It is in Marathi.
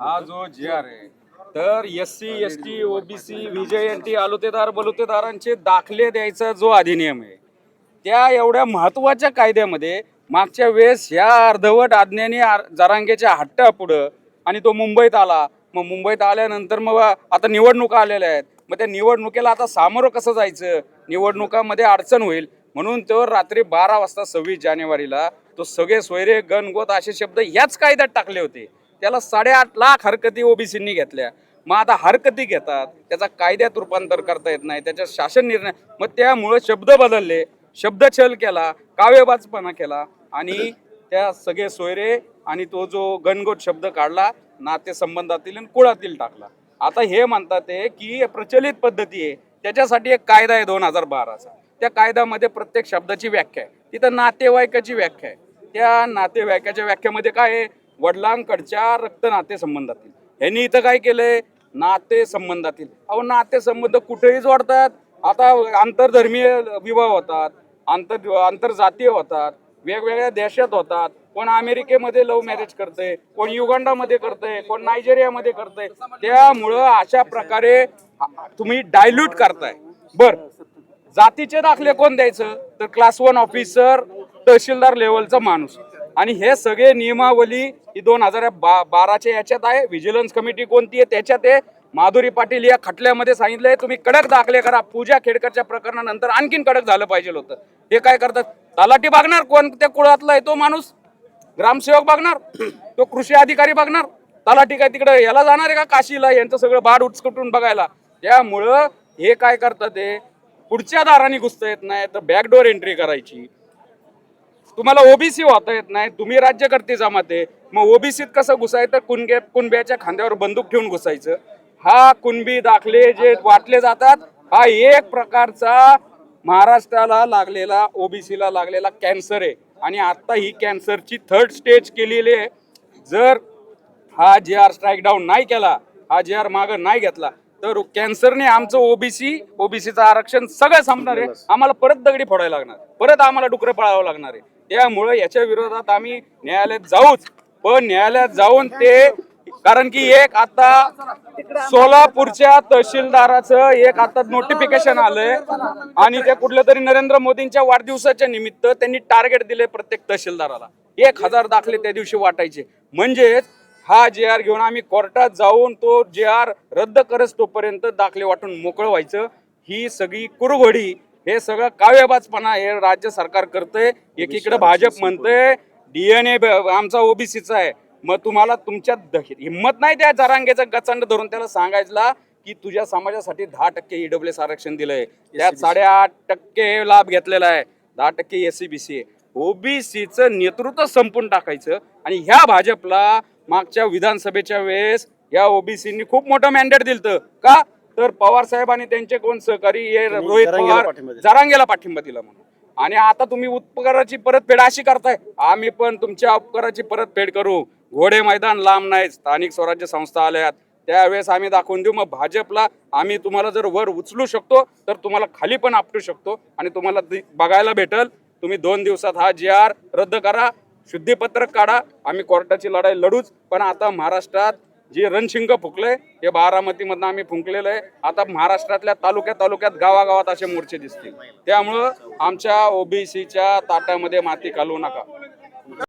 हा जो जी आर आहे. तर S C S T OBC VJNT आलुतेदार बलुतेदारांचे दाखले द्यायचा जो अधिनियम आहे त्या एवढ्या महत्त्वाच्या कायद्यामध्ये मागच्या वेळेस ह्या अर्धवट आज्ञेने जरांगेच्या जरांगेच्या हट्टापुढं आणि तो मुंबईत आला. मग मुंबईत आल्यानंतर मग आता निवडणुका आलेल्या आहेत. मग त्या निवडणुकीला आता सामोरं कसं जायचं? निवडणुकामध्ये अडचण होईल. म्हणून तो रात्री बारा वाजता सव्वीस जानेवारीला तो सगळे सोयरे गणगोत असे शब्द याच कायद्यात टाकले होते. त्याला साडेआठ लाख हरकती ओबीसींनी घेतल्या. मग आता हरकती घेतात त्याचा कायद्यात रूपांतर करता येत नाही त्याच्या शासन निर्णय मग त्यामुळं शब्द बदलले शब्दछल केला काव्यबाजपणा केला आणि त्या सगळे सोयरे आणि तो जो गणगोट शब्द काढला नातेसंबंधातील आणि कुळातील टाकला. आता हे म्हणतात ते की प्रचलित पद्धती आहे त्याच्यासाठी एक कायदा आहे दोन हजार बाराचा. त्या कायद्यामध्ये प्रत्येक शब्दाची व्याख्या आहे. तिथं नातेवाईकाची व्याख्या आहे. त्या नातेवाईकाच्या व्याख्यामध्ये काय आहे? वडिलांकडच्या रक्त नाते संबंधातील. यांनी इथं काय केलंय? नाते संबंधातील. अहो नातेसंबंध कुठेही जोडतात. आता आंतरधर्मीय विवाह होतात आंतर आंतरजातीय होतात वेगवेगळ्या देशात होतात. कोण अमेरिकेमध्ये लव्ह मॅरेज करतंय कोण युगांडामध्ये करतंय कोण नायजेरियामध्ये करतंय. त्यामुळं अशा प्रकारे तुम्ही डायल्यूट करताय. बर. जातीचे दाखले कोण द्यायचं? तर क्लास वन ऑफिसर तहसीलदार लेवलचा माणूस. आणि हे सगळे नियमावली ही दोन हजार बा बाराच्या याच्यात आहे. व्हिजिलन्स कमिटी कोणती आहे? त्याच्यात आहे. माधुरी पाटील या खटल्यामध्ये सांगितलंय तुम्ही कडक दाखले करा. पूजा खेडकरच्या प्रकरणानंतर आणखीन कडक झालं पाहिजे होतं. हे काय करतात? तलाठी बघणार कोण? त्या कुळातला आहे तो माणूस. ग्रामसेवक बघणार. तो कृषी अधिकारी बघणार. तलाठी काय तिकडे याला जाणार आहे का? काशीला. यांचं सगळं बाड उचकटून बघायला. त्यामुळं हे काय करतात ते? पुढच्या दाराने घुसता येत नाही तर बॅकडोर एंट्री करायची. तुम्हाला ओबीसी होता येत नाही तुम्ही राज्यकर्ते जमात. आहे मग ओबीसीत कसं घुसायचं? कुणगे कुणब्याच्या खांद्यावर बंदूक ठेवून घुसायचं. हा कुणबी दाखले जे वाटले जातात हा एक प्रकारचा महाराष्ट्राला लागलेला ओबीसीला लागलेला कॅन्सर आहे. आणि आता ही कॅन्सरची थर्ड स्टेज केलेली आहे. जर हा जे आर स्ट्राईक डाऊन नाही केला हा जे आर माग नाही घेतला तर कॅन्सरने आमचं ओबीसी ओबीसीचं आरक्षण सगळं संपणार आहे. आम्हाला परत दगडी फोडायला लागणार. परत आम्हाला डुकरं पळावं लागणार आहे. त्यामुळे याच्या विरोधात आम्ही न्यायालयात जाऊच. पण न्यायालयात जाऊन ते कारण की एक आता सोलापूरच्या तहसीलदाराचं एक आता नोटिफिकेशन आलंय. आणि ते कुठल्या तरी नरेंद्र मोदींच्या वाढदिवसाच्या निमित्त त्यांनी टार्गेट दिले प्रत्येक तहसीलदाराला. एक हजार दाखले त्या दिवशी वाटायचे. म्हणजेच हा जे आर घेऊन आम्ही कोर्टात जाऊन तो जे आर रद्द करत तोपर्यंत दाखले वाटून मोकळं व्हायचं. ही सगळी कुरघडी हे सगळं काव्यबाजपणा हे राज्य सरकार करतंय. एकीकडे भाजप म्हणतंय डीएनए आमचा ओबीसीचा आहे. मग तुम्हाला तुमच्या हिंमत नाही त्या जरांगेचं गचंड धरून त्याला सांगायला की तुझ्या समाजासाठी दहा टक्के ईडब्ल्यू एस आरक्षण दिलंय. त्यात साडेआठ टक्के लाभ घेतलेला आहे. दहा टक्के एस सी बी सी ओबीसीचं नेतृत्व संपून टाकायचं आणि ह्या भाजपला मागच्या विधानसभेच्या वेळेस या ओबीसीनी खूप मोठं मॅन्डेट दिलं का? तर पवार साहेब आणि त्यांचे कोण सहकारी हे रोहित जरांगेला पवार. जरांगेला पाठिंबा दिला म्हणून. आणि आता तुम्ही उपकाराची परतफेड अशी करताय. आम्ही पण तुमच्या उपकाराची परतफेड करू. घोडे मैदान लांब नाही. स्थानिक स्वराज्य संस्था आल्यात. त्यावेळेस आम्ही दाखवून देऊ. मग भाजपला आम्ही तुम्हाला जर वर उचलू शकतो तर तुम्हाला खाली पण आपटू शकतो आणि तुम्हाला बघायला भेटल. तुम्ही दोन दिवसात हा जी आर रद्द करा. शुद्धीपत्रक काढा. आम्ही कोर्टाची लढाई लढूच. पण आता महाराष्ट्रात जे रणशिंग फुकलंय हे बारामतीमधनं आम्ही फुंकलेलं आहे. आता महाराष्ट्रातल्या तालुक्या तालुक्यात गावागावात असे मोर्चे दिसतील. त्यामुळं आमच्या ओबीसीच्या ताटामध्ये माती घालवू नका.